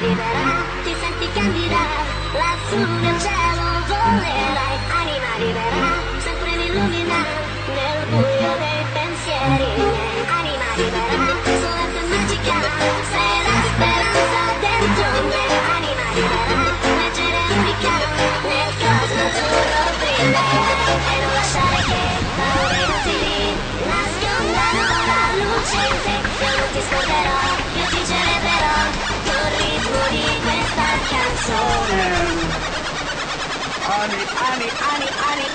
libera, ti senti candida, lassù nel cielo volerai, anima libera, sempre mi illumina, nel buio dei pensieri. Anima libera, soletta magica, sei la speranza dentro me, anima libera, leggera e unica, nel cosmo azzurro brillerei, Annie, Annie, Annie, Annie.